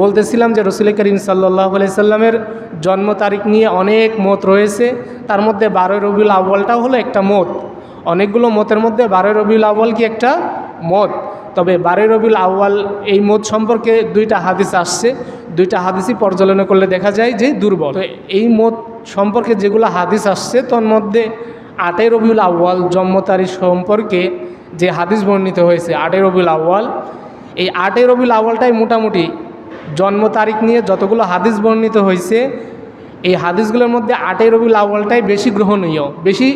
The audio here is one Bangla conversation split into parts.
বলতেছিলাম যে রসুল করিম সাল্লাহ সাল্লামের জন্ম তারিখ নিয়ে অনেক মত রয়েছে। তার মধ্যে বারোই রবিউল আউ্বালটাও হলো একটা মত। অনেকগুলো মতের মধ্যে বারোই রবিউল আউ্বাল কি একটা মত? তবে বারোই রবিউল আউ্বাল এই মত সম্পর্কে দুইটা হাদিস আসছে। দুইটা হাদিসই পর্যালোচনা করলে দেখা যায় যে দুর্বল। এই মত সম্পর্কে যেগুলো হাদিস আসছে, তোর মধ্যে আটই রবিউল আউ্বাল জন্ম তারিখ সম্পর্কে যে হাদিস বর্ণিত হয়েছে, আটই রবিউল আউ্বাল এই আটই রবিউল আউ্বালটাই মোটামুটি জন্ম তারিখ নিয়ে যতগুলো হাদিস বর্ণিত হয়েছে, এই হাদিসগুলোর মধ্যে আটই রবিউল আউ্বালটাই বেশি গ্রহণীয়, বেশি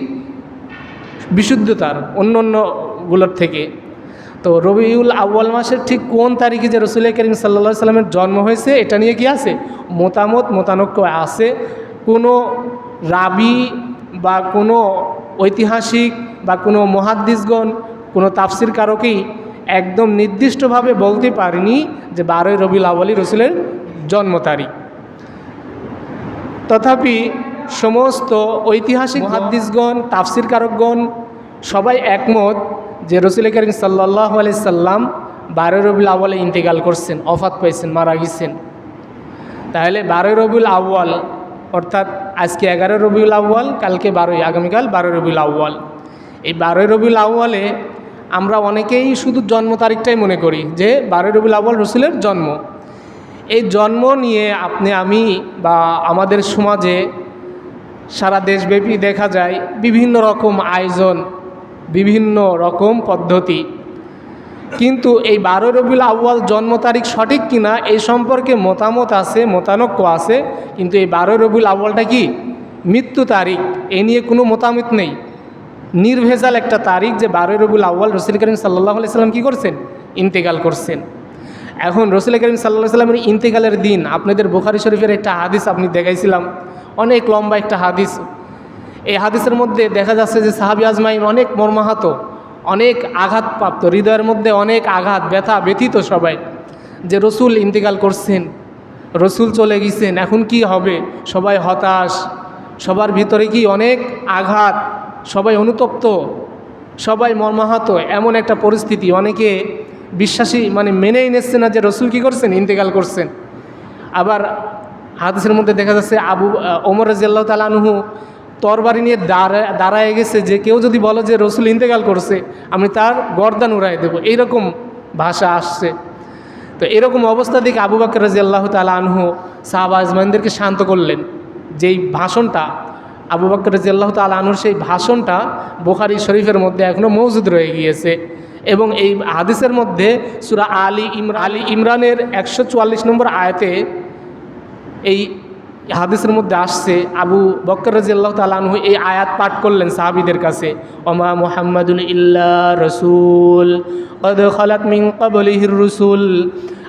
বিশুদ্ধতার অন্য অন্যগুলোর থেকে। তো রবিউল আউ্বাল মাসের ঠিক কোন তারিখে যে রসুল করিম সাল্লা সাল্লামের জন্ম হয়েছে, এটা নিয়ে কি আছে? মতামত, মতানক্য আছে। কোনো রাবি বা কোনো ঐতিহাসিক বা কোনো মহাদ্দিসগণ, কোনো তাফসির কারকেই একদম নির্দিষ্টভাবে বলতে পারিনি যে বারোই রবিউল আউ্বালই রসুলের জন্ম তারিখ। তথাপি সমস্ত ঐতিহাসিক মহাদ্দিসগণ তাফসির কারকগণ সবাই একমত যে রসুল করিম সাল্লাহ আলি সাল্লাম বারোই রবিউল আউ্বালে ইন্তেকাল করছেন অফাত পাইছেন মারা গেছেন। তাহলে বারোই রবিউল আউ্বাল অর্থাৎ আজকে এগারো রবিউল আউ্বাল কালকে বারোই আগামীকাল বারোই রবিউল আউ্বাল এই বারোই রবিউল আউ্বালে আমরা অনেকেই শুধু জন্ম তারিখটাই মনে করি যে বারোই রবিউল আউ্বাল রসুলের জন্ম। এই জন্ম নিয়ে আপনি, আমি বা আমাদের সমাজে সারা দেশব্যাপী দেখা যায় বিভিন্ন রকম আয়োজন, বিভিন্ন রকম পদ্ধতি। কিন্তু এই বারো রবিউল আউ্য়াল জন্ম তারিখ সঠিক কিনা এই সম্পর্কে মতামত আছে, মতানক্য আছে, কিন্তু এই বারো রবিউল আউ্য়ালটা কি? মৃত্যু তারিখ, এ নিয়ে কোনো মতামত নেই। নির্ভেজাল একটা তারিখ যে বারোই রবিউল আউ্য়াল রসুল করিম সাল্লাহ সাল্লাম কী করছেন? ইন্তেকাল করছেন। এখন রসুল করিম সাল্লাহ সাল্লামের ইন্তেকালের দিন, আপনাদের বোখারি শরীফের একটা হাদিস আপনি দেখাইছিলাম, অনেক লম্বা একটা হাদিস। এই হাদিসের মধ্যে দেখা যাচ্ছে যে সাহাবি আজমাইন অনেক মর্মাহত, অনেক আঘাতপ্রাপ্ত, হৃদয়ের মধ্যে অনেক আঘাত, ব্যথা ব্যথিত সবাই, যে রসুল ইন্তেকাল করছেন, রসুল চলে গেছেন, এখন কি হবে? সবাই হতাশ, সবার ভিতরে কি অনেক আঘাত? সবাই অনুতপ্ত, সবাই মর্মাহত, এমন একটা পরিস্থিতি। অনেকে বিশ্বাসী মানে মেনেই নিচ্ছে না যে রসুল কী করছেন, ইন্তেকাল করছেন। আবার হাদিসের মধ্যে দেখা যাচ্ছে, আবু ওমর রাজিয়াল্লাহ তালানহু তরবারি নিয়ে দাঁড়ায় দাঁড়ায় গেছে যে কেউ যদি বলো যে রসুল ইন্তেকাল করছে, আমি তার গর্দান উড়াই দেবো। এইরকম ভাষা আসছে। তো এরকম অবস্থা দেখে আবু বাকর রাজি আল্লাহ তালা আনহু সাহাব আজমাইনদেরকে শান্ত করলেন। যেই ভাষণটা আবু বাকর রাজি আল্লাহ তালা আনহুর সেই ভাষণটা বোখারি শরীফের মধ্যে এখনও মৌজুদ রয়ে গিয়েছে। এবং এই হাদিসের মধ্যে সুরা আলী ইমরা আলী ইমরানের একশো চুয়াল্লিশ নম্বর আয়াতে এই হাদিসের মধ্যে আসছে, আবু বকর রাজি আল্লাহ তালু এই আয়াত পাঠ করলেন সাহাবিদের কাছে, ওমা মোহাম্মদুল ইল্লা রসুল, কদ খালাত মিন ক্বাবলিহির রসুল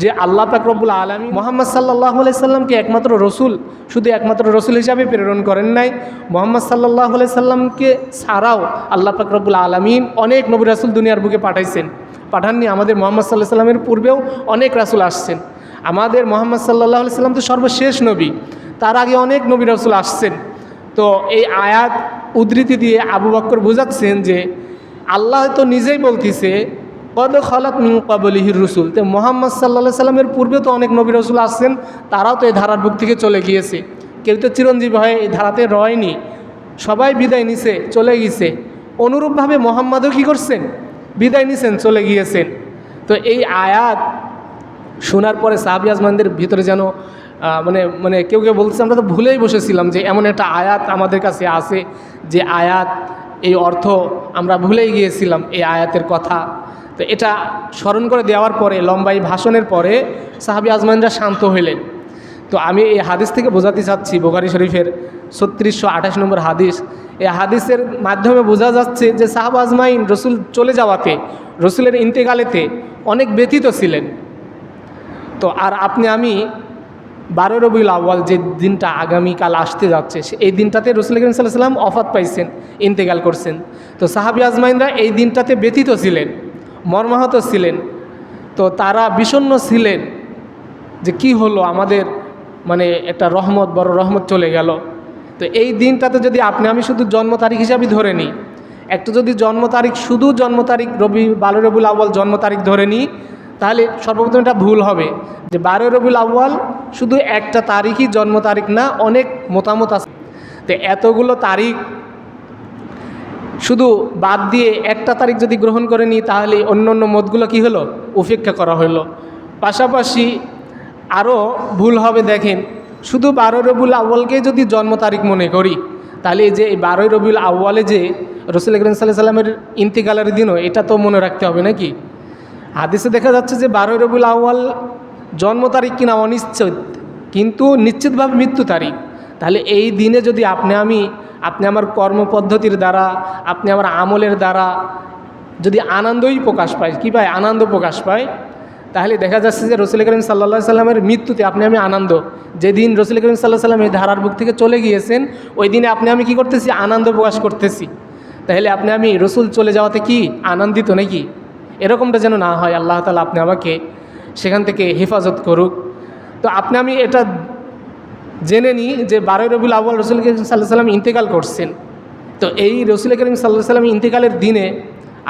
যে আল্লাহ পাকরবুল আলমী মোহাম্মদ সাল্লাহ সাল্লামকে একমাত্র রসুল, শুধু একমাত্র রসুল হিসাবে প্রেরণ করেন নাই, মোহাম্মদ সাল্লাহ সাল্লামকে ছাড়াও আল্লাহ পাকরবুল আলমিন অনেক নবী রাসুল দুনিয়ার বুকে পাঠাইছেন। পাঠাননি আমাদের মোহাম্মদ সাল্লাহ সাল্লামের পূর্বেও অনেক রাসুল আসছেন। আমাদের মোহাম্মদ সাল্লাহ সাল্লাম তো সর্বশেষ নবী, তার আগে অনেক নবী রাসুল আসছেন। তো এই আয়াত উদ্ধৃতি দিয়ে আবু বক্কর বোঝাচ্ছেন যে, আল্লাহ তো নিজেই বলতেছে কদ খলাত কাবলিহির রসুল। তো মোহাম্মদ সাল্লা সাল্লামের পূর্বে তো অনেক নবী রসুল আসছেন, তারাও তো এই ধারার বুক থেকে চলে গিয়েছে। কেউ তো চিরঞ্জীবী হয়ে এই ধারাতে রয়নি। সবাই বিদায় নিছে, চলে গিয়েছে। অনুরূপভাবে মোহাম্মদও কী করছেন? বিদায় নিছেন, চলে গিয়েছেন। তো এই আয়াত শোনার পরে সাহাবি আজমানদের ভিতরে যেন মানে মানে কেউ কেউ বলছে, আমরা তো ভুলেই বসেছিলাম যে এমন একটা আয়াত আমাদের কাছে আছে, যে আয়াত, এই অর্থ আমরা ভুলেই গিয়েছিলাম এই আয়াতের কথা। তো এটা স্মরণ করে দেওয়ার পরে, লম্বাই ভাষণের পরে সাহাবি আজমানরা শান্ত হইলেন। তো আমি এই হাদিস থেকে বোঝাতে চাচ্ছি বোগারি শরীফের ছত্রিশশো আঠাশ নম্বর হাদিস। এই হাদিসের মাধ্যমে বোঝা যাচ্ছে যে সাহাব আজমাইন রসুল চলে যাওয়াতে, রসুলের ইন্তেকালেতে অনেক ব্যথিত ছিলেন। তো আর আপনি, আমি বারো রবিউল আউ্য়াল যে দিনটা আগামীকাল আসতে যাচ্ছে এই দিনটাতে রসুল করিম সাল্লাহ সাল্লাম অফাত পাইছেন, ইন্তেকাল করছেন। তো সাহাবি আজমাইনরা এই দিনটাতে ব্যথিত ছিলেন। মর্মাহত ছিলেন। তো তারা বিষণ্ন ছিলেন যে কি হলো আমাদের মানে একটা রহমত, বড় রহমত চলে গেল। তো এই দিনটাতে যদি আপনি, আমি শুধু জন্ম তারিখ হিসাবে ধরে নিই। একটা যদি জন্ম তারিখ, শুধু জন্ম তারিখ, রবি বারো রবিউল আউ্বাল জন্ম তারিখ ধরে নিই, তাহলে সর্বপ্রথম এটা ভুল হবে। যে বারো রবিউল আউ্বাল শুধু একটা তারিখই জন্ম তারিখ না, অনেক মতামত আছে। তো এতগুলো তারিখ শুধু বাদ দিয়ে একটা তারিখ যদি গ্রহণ করে নিই, তাহলে অন্য অন্য মতগুলো কী হলো? উপেক্ষা করা হলো। পাশাপাশি আরও ভুল হবে, দেখেন, শুধু বারো রবিউল আউ্বালকে যদি জন্ম তারিখ মনে করি, তাহলে যে এই বারোই রবিউল আউ্বালে যে রসুল করিম সাল্লাহ সাল্লামের ইন্তিকালের দিনও, এটা তো মনে রাখতে হবে নাকি? হাদিসে দেখা যাচ্ছে যে বারোই রবিউল আউ্বাল জন্ম তারিখ কিনা অনিশ্চিত, কিন্তু নিশ্চিতভাবে মৃত্যু তারিখ। তাহলে এই দিনে যদি আপনি আমি আপনি আমার কর্মপদ্ধতির দ্বারা, আপনি আমার আমলের দ্বারা যদি আনন্দই প্রকাশ পায়, কী পায়? আনন্দ প্রকাশ পায়, তাহলে দেখা যাচ্ছে যে রসুল করিম সাল্লা সাল্লামের মৃত্যুতে আপনি আমি আনন্দ। যেদিন রসুল করিম সাল্লাহ সাল্লাম এই ধারার বুক থেকে চলে গিয়েছেন, ওই দিনে আপনি আমি কি করতেছি? আনন্দ প্রকাশ করতেছি। তাহলে আপনি আমি রসুল চলে যাওয়াতে কি? আনন্দিত নাকি? এরকমটা যেন না হয়, আল্লাহ তালা আপনি আমাকে সেখান থেকে হেফাজত করুক। তো আপনি আমি এটা জেনে নিই যে বারোই রবিউল আউ্বাল রসুল করিম সাল্লাহ সাল্লাম ইন্তেকাল করছেন। তো এই রসুল করিম সাল্লাহ সাল্লাম ইন্তেকালের দিনে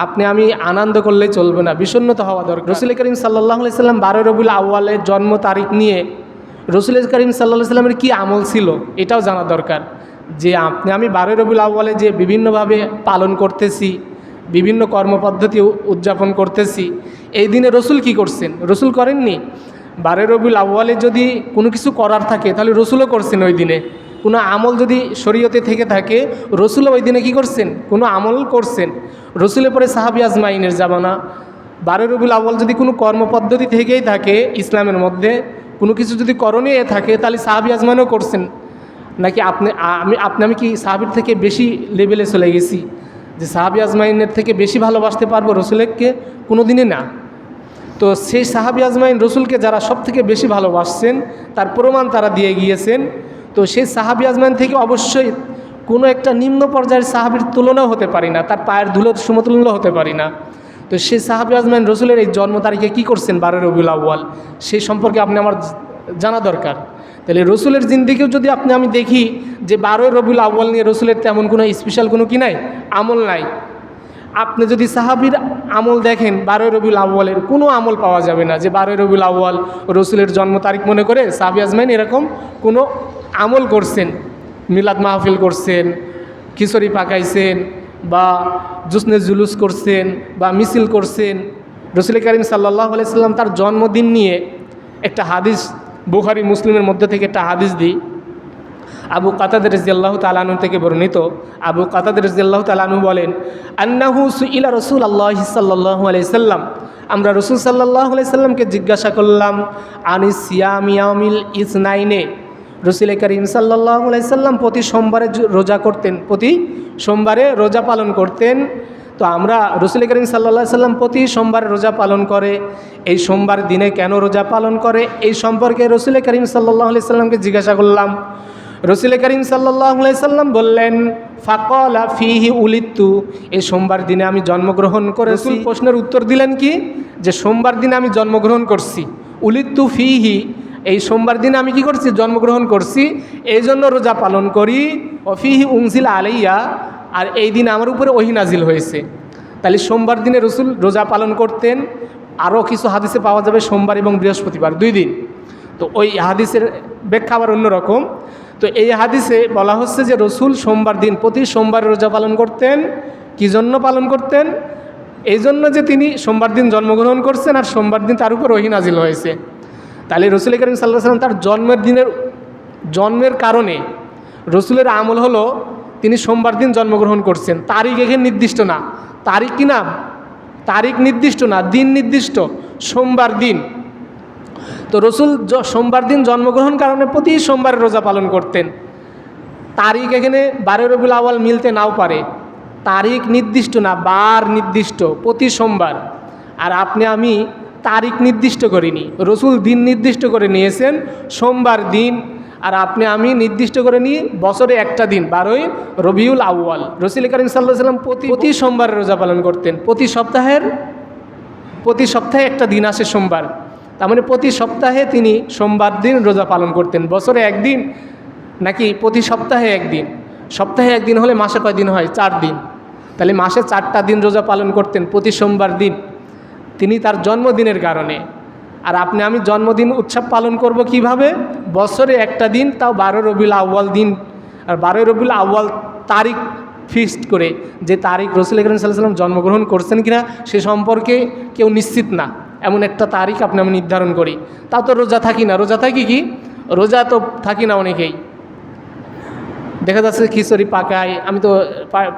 আপনি, আমি আনন্দ করলে চলবে না, বিষণ্ণতা হওয়া দরকার। রসুল করিম সাল্লাহ সাল্লাম বারোই রবিউল আউ্বালের জন্ম তারিখ নিয়ে রসুল করিম সাল্লাহ সাল্লামের কী আমল ছিল এটাও জানা দরকার। যে আপনি, আমি বারোই রবিউল আউ্বালে যে বিভিন্নভাবে পালন করতেছি, বিভিন্ন কর্মপদ্ধতি উদযাপন করতেছি, এই দিনে রসুল কি করছেন? রসুল করেননি? বারোই রবিউল আউ্বালে যদি কোনো কিছু করার থাকে, তাহলে রসুলও করছেন ওই দিনে। কোনো আমল যদি শরীয়তে থেকে থাকে, রসুলও ওই দিনে কী করছেন? কোনো আমল করছেন। রসুলের পরে সাহাবি আজমাইনের জামানা। বারো রবিউল আউ্বাল যদি কোনো কর্মপদ্ধতি থেকেই থাকে ইসলামের মধ্যে, কোনো কিছু যদি করণীয় থাকে, তাহলে সাহাবি আজমানও করছেন। নাকি আপনি, আমি আপনি, আমি কি সাহাবির থেকে বেশি লেভেলে চলে গেছি? যে সাহাবি আজমাইনের থেকে বেশি ভালোবাসতে পারব রসুলেরকে কোনো দিনে না। তো সেই সাহাবি আজমাইন রসুলকে যারা সব থেকে বেশি ভালোবাসছেন, তার প্রমাণ তারা দিয়ে গিয়েছেন। তো সেই সাহাবি আজমাইন থেকে অবশ্যই কোনো একটা নিম্ন পর্যায়ের সাহাবির তুলনাও হতে পারি না, তার পায়ের ধুলো সমতুল্য হতে পারি না। তো সেই সাহাবি আজমাইন রসুলের এই জন্ম তারিখে কী করছেন বারো রবিউল আউ্বাল সেই সম্পর্কে আপনি আমার জানা দরকার। তাহলে রসুলের জিন্দিকেও যদি আপনি আমি দেখি যে বারোই রবিউল আউ্বাল নিয়ে রসুলের তেমন কোনো স্পেশাল কোনো কি নাই? আমল নাই। আপনি যদি সাহাবির আমল দেখেন বারোই রবিউল আউ্বালের কোনো আমল পাওয়া যাবে না যে বারোই রবিউল আউ্বাল রসুলের জন্ম তারিখ মনে করে সাহাবি আজমাইন এরকম কোনো আমল করছেন, মিলাদ মাহফিল করছেন, খিচুড়ি পাকাইছেন বা জুসনে জুলুস করছেন বা মিছিল করছেন। রসুল করিম সাল্লাহ আলাইসাল্লাম তার জন্মদিন নিয়ে একটা হাদিস, বুখারি, মুসলিমের মধ্যে থেকে একটা হাদিস দিই। আবু কাতাদ রাজিয়াল্লাহ তালানু থেকে বর্ণিত। আবু কাতাদ রাজিয়াল্লাহ তালানু বলেন, আন্নাহু সুইলা রসুল আল্লাহ সাল্লাহ আলাইসাল্লাম আমরা রসুল সাল্লাহ আলাইসাল্লামকে জিজ্ঞাসা করলাম, আনি সিয়ামিয়ামিল ইসনাইনে? রসুল করিম সাল্লাহ আলাইসাল্লাম প্রতি সোমবারে রোজা করতেন, প্রতি সোমবারে রোজা পালন করতেন। তো আমরা রসুল করিম সাল্লা সাল্লাম প্রতি সোমবার রোজা পালন করে, এই সোমবার দিনে কেন রোজা পালন করে? এই সম্পর্কে রসুল করিম সাল্লাহ সাল্লামকে জিজ্ঞাসা করলাম। রসুল করিম সাল্লাম বললেন, ফাকলা ফিহি উলিত্তু। এই সোমবার দিনে আমি জন্মগ্রহণ করে রসুল প্রশ্নের উত্তর দিলেন কি? যে সোমবার দিনে আমি জন্মগ্রহণ করছি। উলিত্তু ফিহি। এই সোমবার দিনে আমি কি করছি? জন্মগ্রহণ করছি। এই জন্য রোজা পালন করি। অফিহি উংজিল আলাইয়া। আর এই দিন আমার উপরে ওহি নাজিল হয়েছে। তাহলে সোমবার দিনে রসুল রোজা পালন করতেন। আরও কিছু হাদিসে পাওয়া যাবে সোমবার এবং বৃহস্পতিবার, দুই দিন। তো ওই হাদিসের ব্যাখ্যা আবার অন্যরকম। তো এই হাদিসে বলা হচ্ছে যে রসুল সোমবার দিন, প্রতি সোমবার রোজা পালন করতেন। কি জন্য পালন করতেন? এই জন্য যে তিনি সোমবার দিন জন্মগ্রহণ করছেন আর সোমবার দিন তার উপর ওহি নাজিল হয়েছে। তাহলে রসুল করিম সাল্লাহ সাল্লাম তার জন্মের দিনের, জন্মের কারণে রসুলের আমল হলো তিনি সোমবার দিন জন্মগ্রহণ করছেন। তারিখ এখানে নির্দিষ্ট না। তারিখ কি না? তারিখ নির্দিষ্ট না, দিন নির্দিষ্ট। সোমবার দিন। তো রসুল সোমবার দিন জন্মগ্রহণ কারণে প্রতি সোমবার রোজা পালন করতেন। তারিখ এখানে বারো রবিউল আওয়াল মিলতে নাও পারে। তারিখ নির্দিষ্ট না, বার নির্দিষ্ট, প্রতি সোমবার। আর আপনি, আমি তারিখ নির্দিষ্ট করিনি। রসুল দিন নির্দিষ্ট করে নিয়েছেন সোমবার দিন। আর আপনি, আমি নির্দিষ্ট করে নিই বছরে একটা দিন, বারোই রবিউল আউয়াল। রসুল করিম সাল্লাহ সাল্লাম প্রতি প্রতি সোমবার রোজা পালন করতেন। প্রতি সপ্তাহের প্রতি সপ্তাহে একটা দিন আসে সোমবার। তার মানে প্রতি সপ্তাহে তিনি সোমবার দিন রোজা পালন করতেন। বছরে একদিন নাকি প্রতি সপ্তাহে একদিন? সপ্তাহে একদিন হলে মাসে কয় দিন হয়? চার দিন। তাহলে মাসে চারটা দিন রোজা পালন করতেন প্রতি সোমবার দিন। তিনি তার জন্মদিনের কারণে। আর আপনি, আমি জন্মদিন উৎসব পালন করব কীভাবে? বছরে একটা দিন, তাও বারো রবিউল আউ্বাল দিন। আর বারো রবিউল আউ্বাল তারিখ ফিক্সড করে যে তারিখ রসুল করিম সাল্লাম জন্মগ্রহণ করছেন কিনা সে সম্পর্কে কেউ নিশ্চিত না। এমন একটা তারিখ আপনি আমি নির্ধারণ করি। তা তো রোজা থাকি না। রোজা থাকি কি? রোজা তো থাকি না অনেকেই। দেখা যাচ্ছে খিচুড়ি পাকায়। আমি তো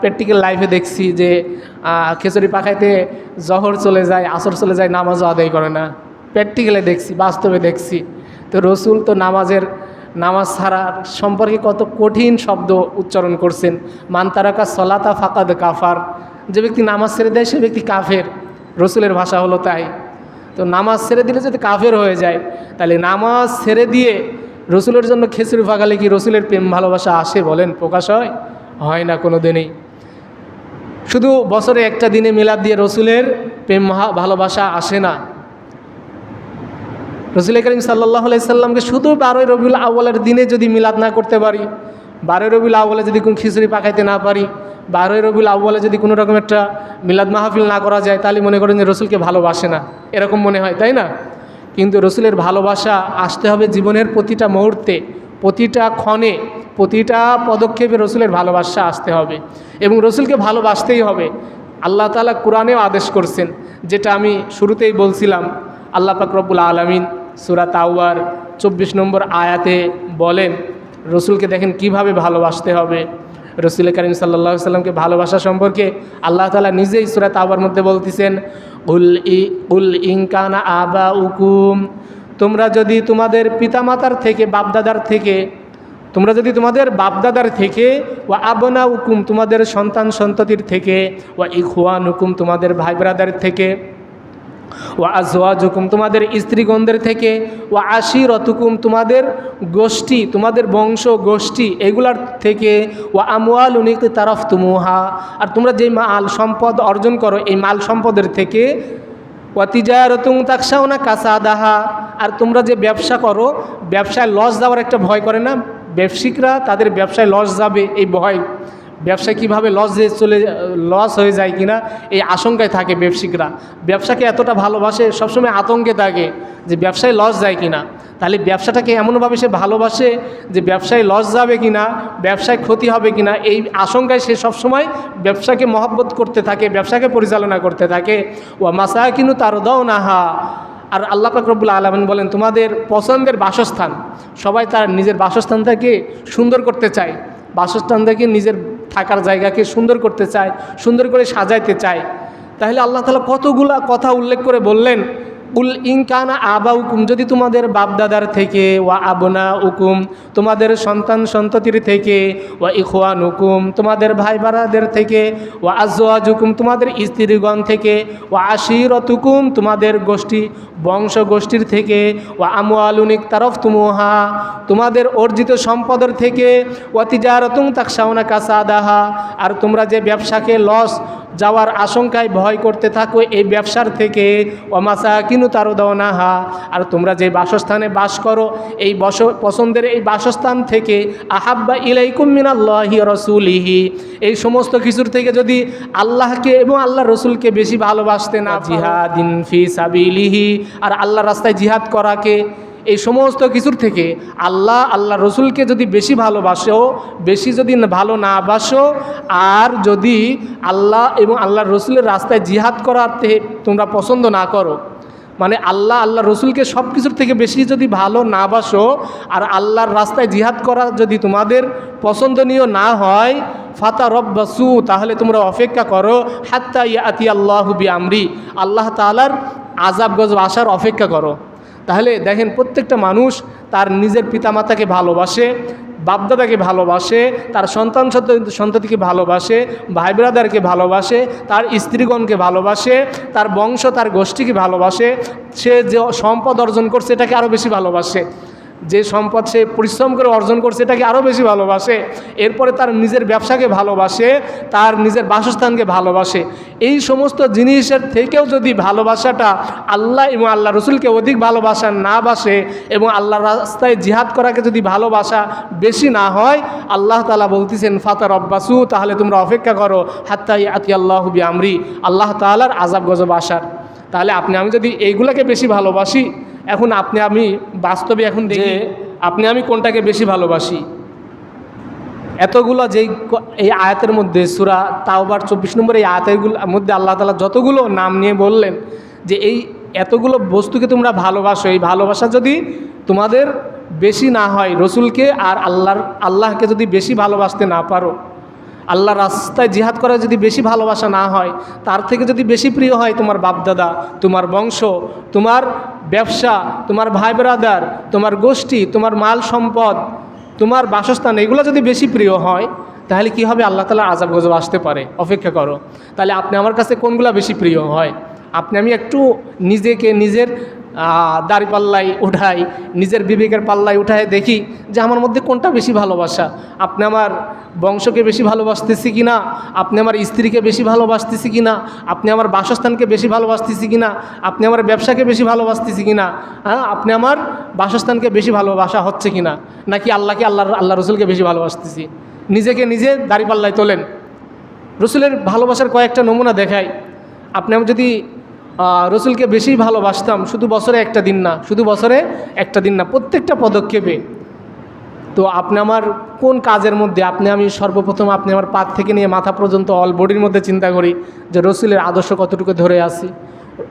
প্র্যাকটিক্যাল লাইফে দেখছি যে খিচুড়ি পাকাইতে জহর চলে যায়, আসর চলে যায়, নামাজও আদায় করে না। প্র্যাকটিক্যালে দেখছি, বাস্তবে দেখছি। তো রসুল তো নামাজের, নামাজ ছাড়া সম্পর্কে কত কঠিন শব্দ উচ্চারণ করছেন। মানতারাকা সলাতা ফাকাদ কাফার। যে ব্যক্তি নামাজ ছেড়ে দেয়, সে ব্যক্তি কাফের। রসুলের ভাষা হলো তাই। তো নামাজ ছেড়ে দিলে যদি কাফের হয়ে যায়, তাহলে নামাজ ছেড়ে দিয়ে রসুলের জন্য খেসুরি ফাঁকালে কি রসুলের প্রেম ভালোবাসা আসে বলেন? প্রকাশ হয়? হয় না কোনো দিনেই শুধু বছরে একটা দিনে মিলাদ দিয়ে রসুলের প্রেম ভালোবাসা আসে না। রসুল করিম সাল্লাহ সাল্লামকে শুধু বারোই রবিউল আউ্বালের দিনে যদি মিলাদ না করতে পারি বারোই রবিউল আউ্বালে যদি কোনো খিচুড়ি পাকাইতে না পারি, বারোই রবিউল আউ্বালে যদি কোনো রকম একটা মিলাদ মাহফিল না করা যায়, তাহলে মনে করেন যে রসুলকে ভালোবাসে না। এরকম মনে হয়, তাই না? কিন্তু রসুলের ভালোবাসা আসতে হবে জীবনের প্রতিটা মুহূর্তে, প্রতিটা ক্ষণে, প্রতিটা পদক্ষেপে রসুলের ভালোবাসা আসতে হবে। এবং রসুলকে ভালোবাসতেই হবে। আল্লাহ তালা কোরআনেও আদেশ করছেন, যেটা আমি শুরুতেই বলছিলাম, আল্লাহ পাক রব্বুল আলমিন সুরাত আউয়ার চব্বিশ নম্বর আয়াতে বলেন রসুলকে দেখেন কীভাবে ভালোবাসতে হবে। রসুল করিম সাল্লাহ সাল্লামকে ভালোবাসা সম্পর্কে আল্লাহ তালা নিজেই সুরাত আবার মধ্যে বলতেছেন, উল ই, উল ইনকানা আবা উকুম তোমরা যদি তোমাদের পিতামাতার থেকে, বাপদাদার থেকে, তোমরা যদি তোমাদের বাপদাদার থেকে ও আবনা উকুম তোমাদের সন্তান সন্ততির থেকে ও ইখওয়ান হুকুম তোমাদের ভাই ব্রাদার থেকে ও আজওয়াজ হুকুম তোমাদের স্ত্রীগণদের থেকে ও আশির অতুকুম তোমাদের গোষ্ঠী, তোমাদের বংশ গোষ্ঠী এগুলার থেকে ও আমওয়াল উনিক তারফ তুমুহা আর তোমরা যে মাল সম্পদ অর্জন করো, এই মাল সম্পদের থেকে ওয়াতিজারতুং তাকসাও না কাসাদাহা, আর তোমরা যে ব্যবসা করো, ব্যবসায় লস যাওয়ার একটা ভয় করে না? ব্যবসায়িকরা তাদের ব্যবসায় লস যাবে এই ভয়। ব্যবসা কীভাবে লস যে চলে লস হয়ে যায় কিনা, এই আশঙ্কায় থাকে ব্যবসায়িকরা। ব্যবসাকে এতটা ভালোবাসে, সবসময় আতঙ্কে থাকে যে ব্যবসায় লস যায় কিনা। তাহলে ব্যবসাটাকে এমনভাবে সে ভালোবাসে যে ব্যবসায় লস যাবে কিনা, ব্যবসায় ক্ষতি হবে কিনা, এই আশঙ্কায় সে সবসময় ব্যবসাকে মহব্বত করতে থাকে, ব্যবসাকে পরিচালনা করতে থাকে। ও মাসা কিনু তার দাও না হা আর আল্লাহ পাকরবুল আলমিন বলেন, তোমাদের পছন্দের বাসস্থান, সবাই তার নিজের বাসস্থানটাকে সুন্দর করতে চায়। বাসস্থানটাকে নিজের থাকার জায়গাকে সুন্দর করতে চায়, সুন্দর করে সাজাইতে চায়। তাহলে আল্লাহ তালা কতগুলা কথা উল্লেখ করে বললেন উল ইনকানা আবা উকুম যদি তোমাদের বাপদাদার থেকে, ওয়া আবনা উকুম তোমাদের সন্তান সন্ততির থেকে, ওয়া ইখওয়ান হুকুম তোমাদের ভাই বারাদের থেকে, ওয়া আজওয়াজ হুকুম তোমাদের স্ত্রীগণ থেকে, ওয়া আশিরত হুকুম তোমাদের গোষ্ঠী বংশ গোষ্ঠীর থেকে, ওয়া আমওয়ালুনিক তারফ তুমুহা তোমাদের অর্জিত সম্পদের থেকে, ওয়া তিজারতুং তাকসাউনা কাসাদাহা, আর তোমরা যে ব্যবসাকে লস যাওয়ার আশঙ্কায় ভয় করতে থাকো, এই ব্যবসার থেকে অমাসা কিনু তারও দনাহা আর তোমরা যে বাসস্থানে বাস করো, এই বস, পছন্দের এই বাসস্থান থেকে আহাব্বা ইলাইকুম মিনাল্লাহি রসুলিহি। এই সমস্ত কিছুর থেকে যদি আল্লাহকে এবং আল্লাহ রসুলকে বেশি ভালোবাসতে না জিহাদিন ফি সাবিলিহি। আর আল্লাহ রাস্তায় জিহাদ করাকে, এই সমস্ত কিছুর থেকে আল্লাহ আল্লাহ রসুলকে যদি বেশি ভালোবাসো বেশি যদি ভালো না বাসো, আর যদি আল্লাহ এবং আল্লাহ রসুলের রাস্তায় জিহাদ করাতে তোমরা পছন্দ না করো মানে আল্লাহ আল্লাহ রসুলকে সব কিছুর থেকে বেশি যদি ভালো না বাসো আর আল্লাহর রাস্তায় জিহাদ করা যদি তোমাদের পছন্দনীয় না হয়, ফাতা রব্বাসু তাহলে তোমরা অপেক্ষা করো, হাত্তা ইয়াতি আল্লাহ বি আমরি আল্লাহ তালার আজাব গজব আসার অপেক্ষা করো। তাহলে দেখেন প্রত্যেকটা মানুষ তার নিজের পিতামাতাকে ভালোবাসে বাপদাদাকে ভালোবাসে, তার সন্তান সন্ত- সন্ততিকে ভালোবাসে, ভাই ব্রাদারকে ভালোবাসে, তার স্ত্রীগণকে ভালোবাসে, তার বংশ, তার গোষ্ঠীকে ভালোবাসে, সে যে সম্পদ অর্জন করছে, এটাকে আরও বেশি ভালোবাসে। যে সম্পদ সে পরিশ্রম করে অর্জন করছে এটাকে আরও বেশি ভালোবাসে। এরপরে তার নিজের ব্যবসাকে ভালোবাসে, তার নিজের বাসস্থানকে ভালোবাসে। এই সমস্ত জিনিসের থেকেও যদি ভালোবাসাটা আল্লাহ এবং আল্লাহ রসুলকে অধিক ভালোবাসা না বাসে এবং আল্লাহ রাস্তায় জিহাদ করাকে যদি ভালোবাসা বেশি না হয়, আল্লাহ তালা বলতেছেন ফাতার অব্বাসু তাহলে তোমরা অপেক্ষা করো হাত্তাই আতি আল্লাহ আল্লাহবি আমরি আল্লাহ তালার আজাব গজব আসার। তাহলে আপনি, আমি যদি এইগুলোকে বেশি ভালোবাসি এখন আপনি আমি বাস্তবে এখন দেখি আপনি আমি কোনটাকে বেশি ভালোবাসি? এতগুলো যেই এই আয়াতের মধ্যে সুরা তাওবার চব্বিশ নম্বর এই আয়াতের মধ্যে আল্লাহ তালা যতগুলো নাম নিয়ে বললেন যে এই এতগুলো বস্তুকে তোমরা ভালোবাসো এই ভালোবাসা যদি তোমাদের বেশি না হয় রসুলকে আর আল্লাহর আল্লাহকে যদি বেশি ভালোবাসতে না পারো আল্লাহ রাস্তায় জিহাদ করা যদি বেশি ভালোবাসা না হয়, তার থেকে যদি বেশি প্রিয় হয় তোমার বাপদাদা, তোমার বংশ, তোমার ব্যবসা, তোমার ভাই ব্রাদার তোমার গোষ্ঠী, তোমার মাল সম্পদ, তোমার বাসস্থান, এগুলো যদি বেশি প্রিয় হয়, তাহলে কি হবে? আল্লাহ তালা আজাব গজব আসতে পারে। অপেক্ষা করো। তাহলে আপনি আমার কাছে কোনগুলো বেশি প্রিয় হয়? আপনি আমি একটু নিজেকে, নিজের আহ, দাড়িপাল্লাই উঠাই নিজের বিবেকের পাল্লায় উঠাই দেখি যে আমার মধ্যে কোনটা বেশি ভালোবাসা। আপনি আমার বংশকে বেশি ভালোবাসতেছি কি না আপনি আমার স্ত্রীকে বেশি ভালোবাসতেছি কি না আপনি আমার বাসস্থানকে বেশি ভালোবাসতেছি কি না আপনি আমার ব্যবসাকে বেশি ভালোবাসতেছি কি না হ্যাঁ আপনি আমার বাসস্থানকে বেশি ভালোবাসা হচ্ছে কি না নাকি আল্লাহকে আল্লাহ আল্লাহ রসুলকে বেশি ভালোবাসতেছি? নিজেকে নিজে দাড়িপাল্লায় তোলেন। রসুলের ভালোবাসার কয়েকটা নমুনা দেখায় আপনি যদি রসুলকে বেশি ভালোবাসতাম, শুধু বছরে একটা দিন না, শুধু বছরে একটা দিন না, প্রত্যেকটা পদক্ষেপে। তো আপনি আমার কোন কাজের মধ্যে, আপনি আমি সর্বপ্রথম আপনি আমার পাত থেকে নিয়ে মাথা পর্যন্ত অল বডির মধ্যে চিন্তা করি যে রসুলের আদর্শ কতটুকু ধরে আসি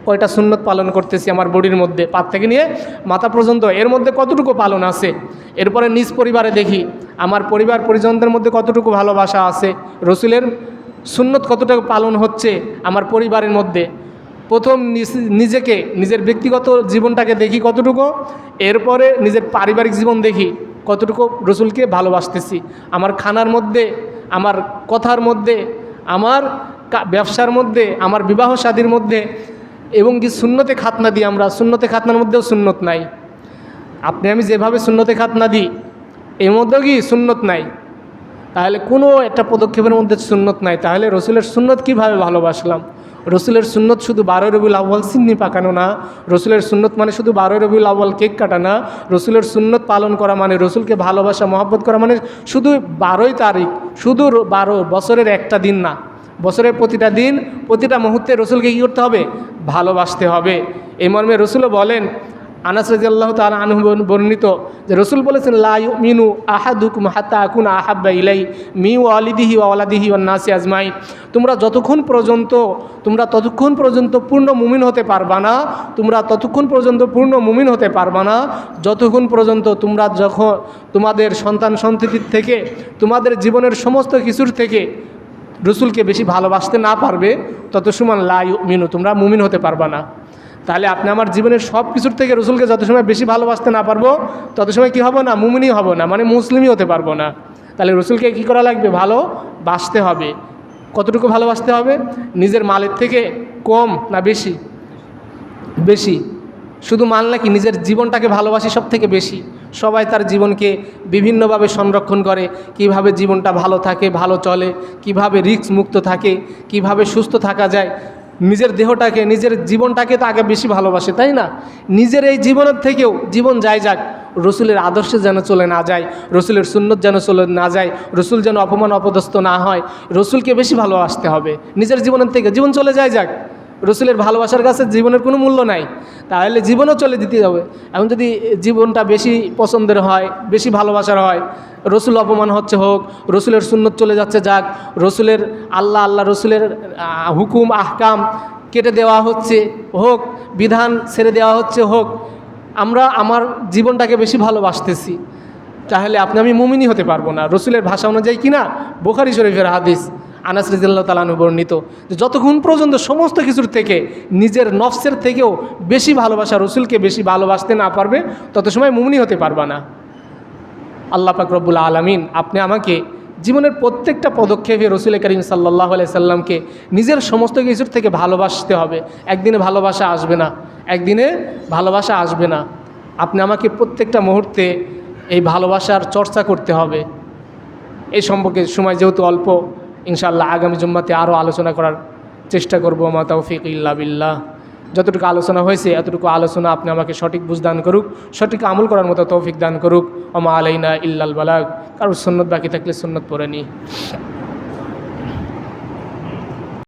কয়টা সুন্নত পালন করতেছি আমার বডির মধ্যে, পাত থেকে নিয়ে মাথা পর্যন্ত, এর মধ্যে কতটুকু পালন আছে? এরপরে নিজ পরিবারে দেখি, আমার পরিবার পরিজনদের মধ্যে কতটুকু ভালোবাসা আছে, রসুলের সুন্নত কতটুকু পালন হচ্ছে আমার পরিবারের মধ্যে। প্রথম নিজ- নিজেকে, নিজের ব্যক্তিগত জীবনটাকে দেখি কতটুকু, এরপরে নিজের পারিবারিক জীবন দেখি কতটুকু রসুলকে ভালোবাসতেছি। আমার খানার মধ্যে, আমার কথার মধ্যে, আমার ব্যবসার মধ্যে, আমার বিবাহ শাদীর মধ্যে, এবং কি শূন্যতে খাতনা দিই আমরা। শূন্যতে খাতনার মধ্যেও সুন্নত নাই। আপনি, আমি যেভাবে শূন্যতে খাতনা দিই, এর মধ্যেও কি সুন্নত নাই? তাহলে কোনো একটা পদক্ষেপের মধ্যে সুন্নত নাই। তাহলে রসুলের সুন্নত কীভাবে ভালোবাসলাম? রসুলের সুন্নত শুধু বারো রবি আউ্বাল সিন্নি পাকানো না, রসুলের সুন্নত মানে শুধু বারো রবি আউ্বাল কেক কাটা না, রসুলের সুন্নত পালন করা মানে রসুলকে ভালোবাসা, মহব্বত করা মানে শুধু বারোই তারিখ, শুধু বারো বছরের একটা দিন না, বছরের প্রতিটা দিন, প্রতিটা মুহূর্তে রসুলকে কী করতে হবে? ভালোবাসতে হবে। এই মর্মে রসুলও বলেন আনাস রাজিয়াল্লাহ তালা আনহু বর্ণিত যে রসুল বলেছেন, লা মিনু আহাদুকুম হাত্তা আকুন আহাব্বা ইলাই মি ওয়ালিদিহি ওয়ালাদিহি নাসি আজমাই তোমরা যতক্ষণ পর্যন্ত, তোমরা ততক্ষণ পর্যন্ত পূর্ণ মুমিন হতে পারবা না, তোমরা ততক্ষণ পর্যন্ত পূর্ণ মুমিন হতে পারবা না, যতক্ষণ পর্যন্ত তোমরা যখন তোমাদের সন্তান সন্ততির থেকে, তোমাদের জীবনের সমস্ত কিছুর থেকে রসুলকে বেশি ভালোবাসতে না পারবে, তত সমান লাই মিনু তোমরা মুমিন হতে পারবা না। তাহলে আপনি আমার জীবনের সব কিছুর থেকে রসুলকে যত সময় বেশি ভালোবাসতে না পারব, তত সময় কী হবে না? মুমিনই হব না মানে মুসলিমই হতে পারব না। তাহলে রসুলকে কী করা লাগবে? ভালো বাসতে হবে। কতটুকু ভালোবাসতে হবে? নিজের মালের থেকে কম না বেশি? বেশি। শুধু মাল নাকি নিজের জীবনটাকে ভালোবাসি সব থেকে বেশি? সবাই তার জীবনকে বিভিন্নভাবে সংরক্ষণ করে। কীভাবে জীবনটা ভালো থাকে, ভালো চলে, কীভাবে রিস্ক মুক্ত থাকে, কীভাবে সুস্থ থাকা যায় নিজের দেহটাকে, নিজের জীবনটাকে তো আগে বেশি ভালোবাসে, তাই না? নিজের এই জীবনের থেকেও জীবন যায় যাক, রসুলের আদর্শে যেন চলে না যায়, রসুলের সুন্নত যেন চলে না যায়, রসুল যেন অপমান, অপদস্থ না হয়, রসুলকে বেশি ভালোবাসতে হবে। নিজের জীবনের থেকে জীবন চলে যায় যাক। রসুলের ভালোবাসার কাছে জীবনের কোনো মূল্য নাই, তাহলে জীবনও চলে দিতে হবে। এখন যদি জীবনটা বেশি পছন্দের হয়, বেশি ভালোবাসার হয়, রসুল অপমান হচ্ছে হোক, রসুলের সুন্নত চলে যাচ্ছে যাক, রসুলের আল্লাহ আল্লাহ রসুলের হুকুম, আহকাম কেটে দেওয়া হচ্ছে হোক, বিধান ছেড়ে দেওয়া হচ্ছে হোক, আমরা আমার জীবনটাকে বেশি ভালোবাসতেছি, তাহলে আপনি আমি মুমিনই হতে পারব না। রসুলের ভাষা অনুযায়ী কিনা বোখারি শরীফের হাদিস। আনাস রিজাল্লাহ তালানু বর্ণিত যে যতক্ষণ পর্যন্ত সমস্ত কিছুর থেকে নিজের নফসের থেকেও বেশি ভালোবাসা রসুলকে বেশি ভালোবাসতে না পারবে, তত সময় মুমনি হতে পারবা না। আল্লাহ পাক রব্বুল আলমিন আপনি আমাকে জীবনের প্রত্যেকটা পদক্ষেপে রসুল করিম সাল্লাহ সাল্লামকে নিজের সমস্ত কিছুর থেকে ভালোবাসতে হবে। একদিনে ভালোবাসা আসবে না, একদিনে ভালোবাসা আসবে না। আপনি আমাকে প্রত্যেকটা মুহূর্তে এই ভালোবাসার চর্চা করতে হবে। এই সম্পর্কে সময় যেহেতু অল্প ইনশাআল্লাহ আগামী জুম্মাতে আরও আলোচনা করার চেষ্টা করব মা তৌফিক ইল্লা বিল্লাহ। যতটুকু আলোচনা হয়েছে, এতটুকু আলোচনা আপনি আমাকে সঠিক বুঝ দান করুক, সঠিক আমল করার মতো তৌফিক দান করুক আমা আলাইনা ইল্লাল বালাক কারোর সুন্নত বাকি থাকলে সুন্নত পড়ে নি।